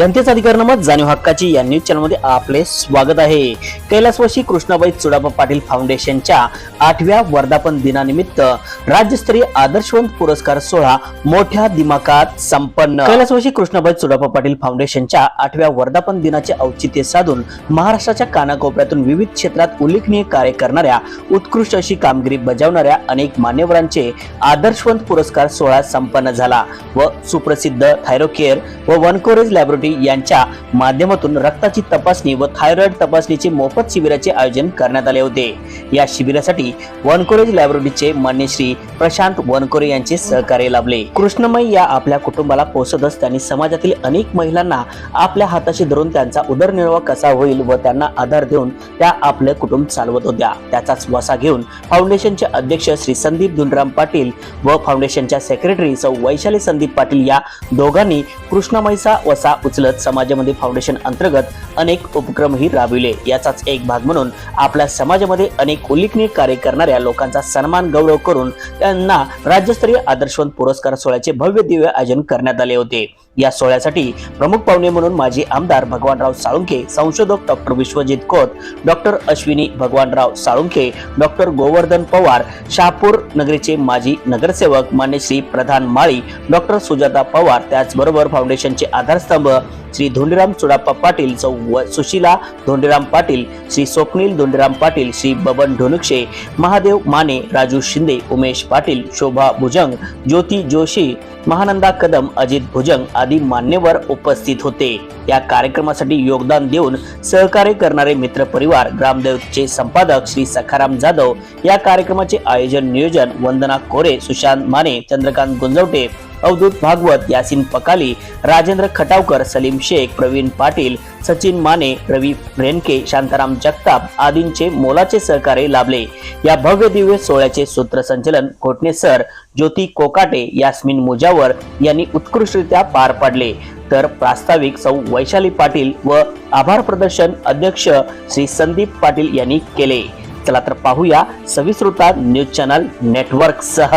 जनतेचा अधिकारनामा जाणीव हक्काची या न्यूज चॅनलमध्ये आपले स्वागत आहे. कैलासवासी कृष्णाबाई चुडापा पाटील फाउंडेशनच्या आठव्या वर्धापन दिनानिमित्त राज्यस्तरीय आदर्शवंत पुरस्कार सोहळा मोठ्या दिमाकात संपन्न. कैलासवासी कृष्णाबाई चुडापा पाटील फाउंडेशनच्या आठव्या वर्धापन दिनाचे औचित्य साधून महाराष्ट्राच्या कानाकोपऱ्यातून विविध क्षेत्रात उल्लेखनीय कार्य करणाऱ्या उत्कृष्ट अशी कामगिरी बजावणाऱ्या अनेक मान्यवरांचे आदर्शवंत पुरस्कार सोहळा संपन्न झाला व सुप्रसिद्ध थायरोकेअर व वनकोरेज लॅबोरेटरी यांच्या माध्यमातून रक्ताची तपासणी व थायरॉइड तपासणीचे मोफत शिबिराचे आयोजन करण्यात आले होते. या शिबिरासाठी वनकोरेज लॅबोरेटरीचे मान्य श्री प्रशांत वनकोरे यांचे सहकार्य लाभले. कृष्णमय या आपल्या कुटुंबाला पोसतच त्यांनी समाजातील अनेक महिलांना आपल्या हाताशी धरून त्यांचा उदरनिर्वाह कसा होईल व त्यांना आधार देऊन त्या आपले कुटुंब चालवत होत्या. त्याचाच वसा घेऊन फाउंडेशनचे अध्यक्ष श्री संदीप धुनराम पाटील व फाउंडेशनच्या सेक्रेटरी सौ वैशाली संदीप पाटील या दोघांनी कृष्णमयीचा वसा उचलत समाजामध्ये फाउंडेशन अंतर्गत अनेक उपक्रमही राबविले. याचाच एक भाग म्हणून आपल्या समाजामध्ये अनेक उल्लेखनीय कार्य करणाऱ्या लोकांचा सन्मान गौरव करून त्यांना राज्यस्तरीय आदर्शवंत पुरस्कार सोहळ्याचे भव्य दिव्य आयोजन करण्यात आले होते. या सोहळ्यासाठी प्रमुख पाहुणे म्हणून माजी आमदार भगवानराव साळुंखे संशोधक doctor Vishwajit Khot doctor Ashwini Bhagwanrao Salunkhe doctor Govardhan Pawar Shahapur नगरीचे माजी नगरसेवक मान्य श्री प्रधान माळी डॉक्टर सुजाता पवार त्याचबरोबर फाउंडेशनचे आधारस्तंभ श्री धोंडीराम चुडाप्पा पाटील सौ सुशीला धोंडीराम पाटील श्री स्वप्नील धोंडीराम पाटील श्री बबन ढोनुक्षे महादेव माने राजू शिंदे उमेश पाटील शोभा भुजंग ज्योती जोशी महानंदा कदम अजित भुजंग आदी मान्यवर उपस्थित होते. या कार्यक्रमासाठी योगदान देऊन सहकार्य करणारे मित्र परिवार ग्रामदेवचे संपादक श्री सखाराम जाधव या कार्यक्रमाचे आयोजन नियोजन वंदना कोरे सुशांत माने चंद्रकांत गुंजवटे अवधूत भागवत यासिन पकाली राजेंद्र खटावकर सलीम शेख प्रवीण पाटील सचिन माने रवी रेणके शांताराम जगताप आदींचे मोलाचे सहकार्य लाभले. या भव्य दिव्य सोहळ्याचे सूत्रसंचलन कोटणे सर ज्योती कोकाटे यास्मिन मुजावर यांनी उत्कृष्टरित्या पार पाडले. तर प्रास्ताविक सौ वैशाली पाटील व आभार प्रदर्शन अध्यक्ष श्री संदीप पाटील यांनी केले. चला तर पाहूया सविस्तृता न्यूज चॅनल नेटवर्क सह